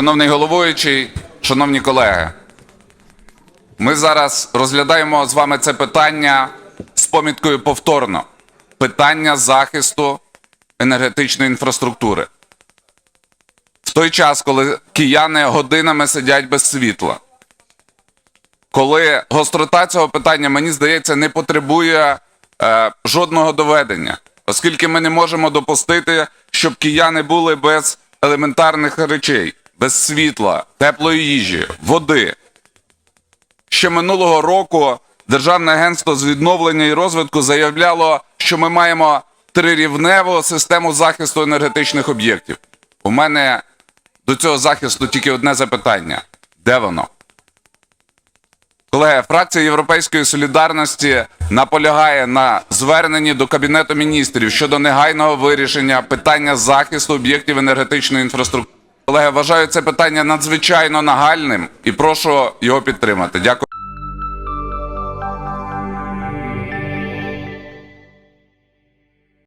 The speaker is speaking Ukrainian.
Шановний головуючий, шановні колеги, ми зараз розглядаємо з вами це питання з поміткою повторно. Питання захисту енергетичної інфраструктури. В той час, коли кияни годинами сидять без світла, коли гострота цього питання, мені здається, не потребує е, жодного доведення, оскільки ми не можемо допустити, щоб кияни були без елементарних речей, без світла, теплої їжі, води. Ще минулого року Державне агентство з відновлення і розвитку заявляло, що ми маємо трирівневу систему захисту енергетичних об'єктів. У мене до цього захисту тільки одне запитання: де воно? Колеги, фракція Європейської солідарності наполягає на зверненні до Кабінету міністрів щодо негайного вирішення питання захисту об'єктів енергетичної інфраструктури. Колеги, вважаю це питання надзвичайно нагальним і прошу його підтримати. Дякую.